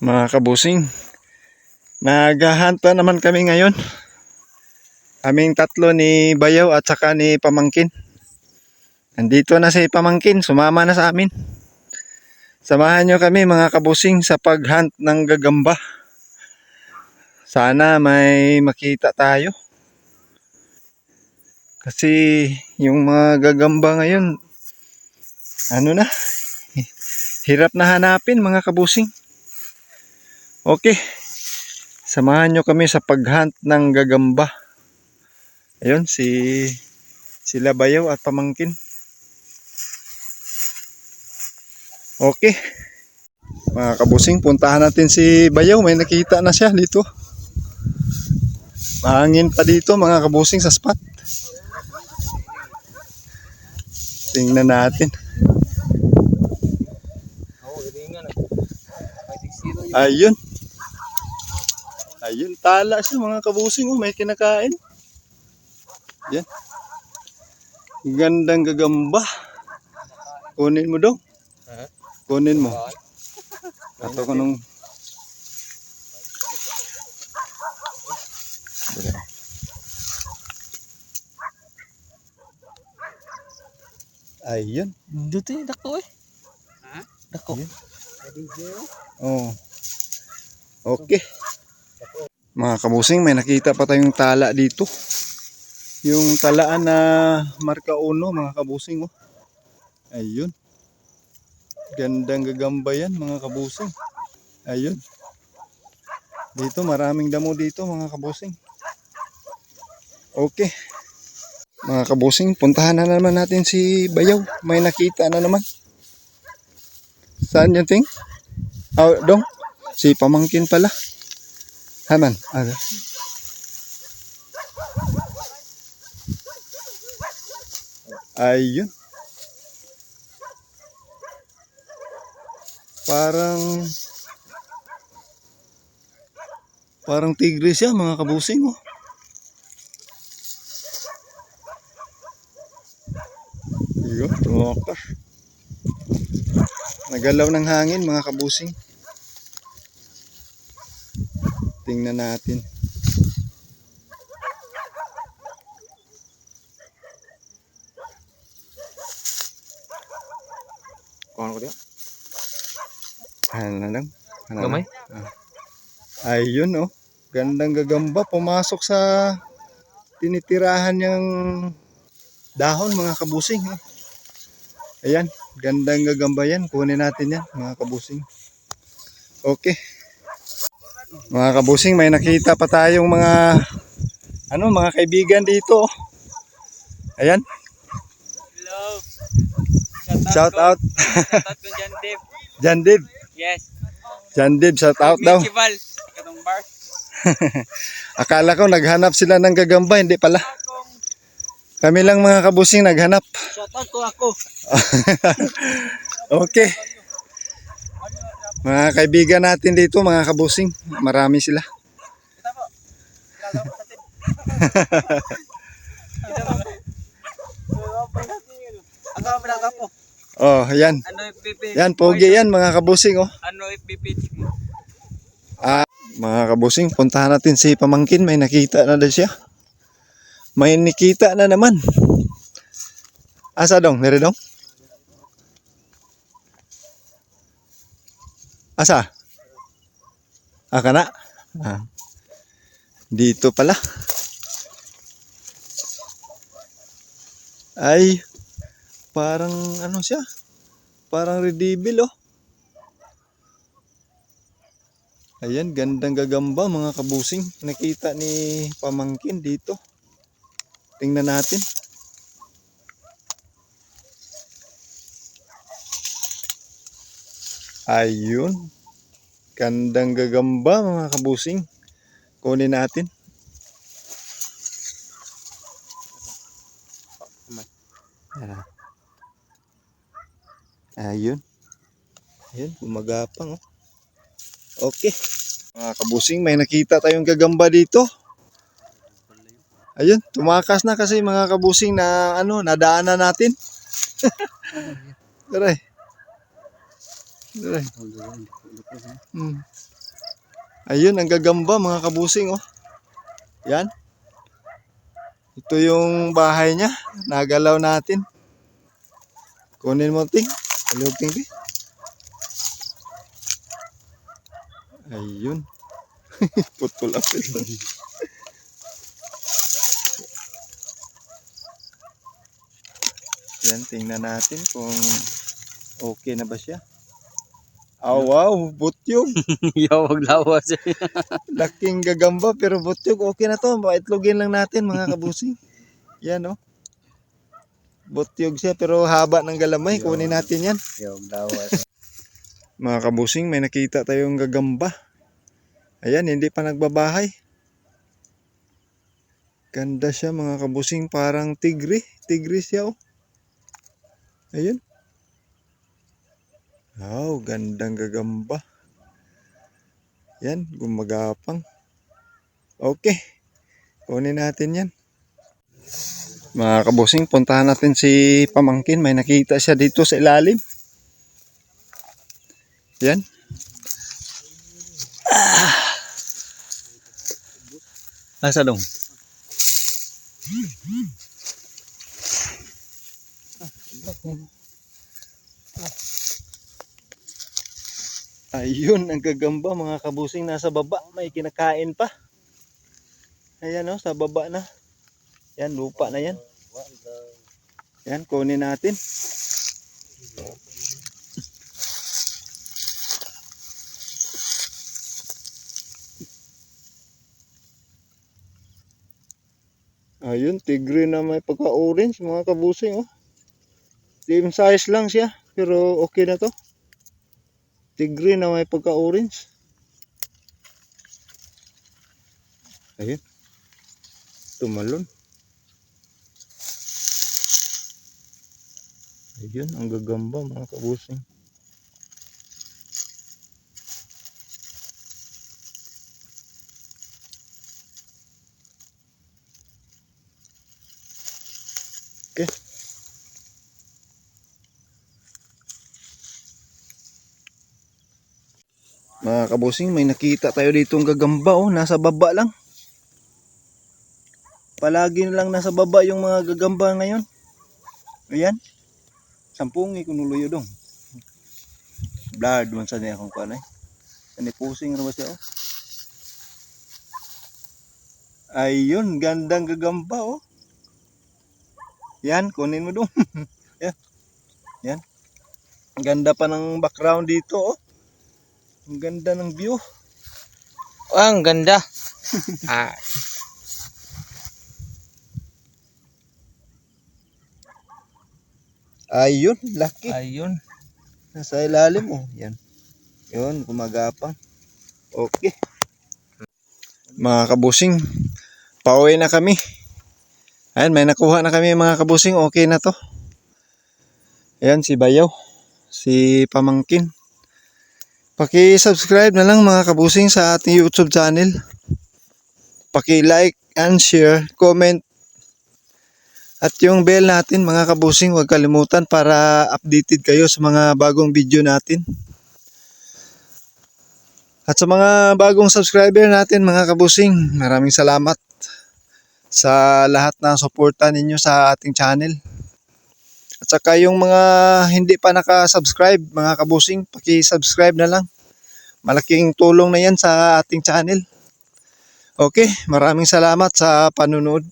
Mga kabusing, naghahunt pa naman kami ngayon. Aming tatlo ni Bayaw at saka ni Pamangkin. Nandito na si Pamangkin, sumama na sa amin. Samahan nyo kami mga kabusing sa paghunt ng gagamba. Sana may makita tayo. Kasi yung mga gagamba ngayon, ano na, hirap na hanapin mga kabusing. Okay. Samahan nyo kami sa paghunt ng gagamba. Ayun, si sila Bayaw at Pamangkin. Okay. Mga kabusing, puntahan natin si Bayaw. May nakita na siya dito. Mahangin pa dito mga kabusing sa spot. Tingnan natin. Oo, iringan. 560 Ayun. Ayun, tala siya mga kabusing. Oh, may kinakain. Yan. Gandang gagamba. Kunin mo daw. Kunin mo. Ato ko nung... Ayun. Dito eh, dako eh. Ha? Dako. Ayun. Oh. Okay. Mga kabusing, may nakita pa tayong tala dito. Yung talaan na marka uno, mga kabusing. Oh. Ayun. Gandang gagamba yan, mga kabusing. Ayun. Dito, maraming damo dito, mga kabusing. Okay. Mga kabusing, puntahan na naman natin si Bayaw. May nakita na naman. Saan yung ting? Oh, dong. Si pamangkin pala. Hanan. Aga. Ayun. Parang Parang tigre siya mga kabusing oh. Ayun, tumakas. Nagalaw ng hangin mga kabusing. Tingnan natin. Kung ano ko diya? Ano na lang? Ano Gamay? lang? Ayun oh. Gandang gagamba. Pumasok sa tinitirahan niyang dahon mga kabusing. Oh. Ayan. Gandang gagamba yan. Kunin natin yan mga kabusing. Okay. Mga kabusing, may nakita pa tayong mga ano, mga kaibigan dito. Ayan. Hello. Shout out. Shout out kung John Dave. Jan Dib. Yes. Jan Dib, shout out daw. Festival. Katong bar. Akala ko naghanap sila ng gagamba, hindi pala. Kami lang mga kabusing naghanap. Shout out ko ako. Okay. Mga kaibigan natin dito, mga kabusing, marami sila. Oh, yan. Ano? Yan, pogi yan mga kabusing. Oh. Ano FBP mo? Ah, mga kabusing, puntahan natin si Pamangkin. May nakita na daw siya. May nakita na naman. Asa dong? Nere dong? Asa? Ah, kana? Ah. Dito pala. Ay, parang ano siya? Parang redivil oh. Ayan, gandang gagamba mga kabusing. Nakita ni Pamangkin dito. Tingnan natin. Ayun. Gandang gagamba mga kabusing. Kunin natin. Ayun. Ayun, gumagapang oh. Okay. Mga kabusing, may nakita tayong gagamba dito. Ayun, tumakas na kasi mga kabusing na ano, nadaanan natin. Aray. Hmm. Ayun, ang gagamba mga kabusing oh. Yan. Ito yung bahay niya. Nagalaw natin. Kunin mo ting. Halog ting ting. Ayun. Putol apil. Yan, tingnan natin kung okay na ba siya. Oh, wow, butyog. Yawag lawas. Laking gagamba pero butyog okay na to. Maitlogin lang natin mga kabusing. Yan oh. Butyog siya pero haba ng galamay. Kunin natin yan. Yawag lawas. Mga kabusing, may nakita tayong gagamba. Ayan, hindi pa nagbabahay. Ganda siya mga kabusing, parang tigre. Tigre siya oh. Ayun. Wow, gandang gagamba. Yan, gumagapang. Okay. Kunin natin yan. Mga kabusing, puntahan natin si Pamangkin. May nakita siya dito sa ilalim. Yan. Asa dong? Ayun, ang gagamba mga kabusing nasa baba. May kinakain pa. Ayan oh, sa baba na. Yan, lupa na yan. Yan, kunin natin. Ayun, tigre na may pagka-orange mga kabusing oh. Same size lang siya, pero okay na to. Tigre na may pagka-orange. Ayun. Tumalon. Ayun, ang gagamba mga kabusing. Mga kabusing, may nakita tayo dito ang gagamba oh, nasa baba lang. Palagi na lang nasa baba yung mga gagamba ngayon. Ayan. Sampung ikunuloyo dong. Blood man sa niya kung kanay. Ani pusing na ba siya oh. Ayun, gandang gagamba oh. Yan, kunin mo dong. Yan. Yan. Ganda pa ng background dito oh. Ang ganda ng view. Ah, ang ganda. ah, Ayun, laki. ayun. Nasa ilalim oh. Yan. Yun, gumagapang. Okay. Mga kabusing, pauwi na kami. Ayan, may nakuha na kami mga kabusing. Okay na to. Ayan, si Bayaw. Si Pamangkin. Paki-subscribe na lang mga kabusing sa ating YouTube channel. Paki-like and share, comment. At yung bell natin mga kabusing, huwag kalimutan para updated kayo sa mga bagong video natin. At sa mga bagong subscriber natin mga kabusing, maraming salamat sa lahat ng suporta ninyo sa ating channel. At saka yung mga hindi pa nakasubscribe mga kabusing, paki-subscribe na lang. Malaking tulong na yan sa ating channel. Okay, maraming salamat sa panunod.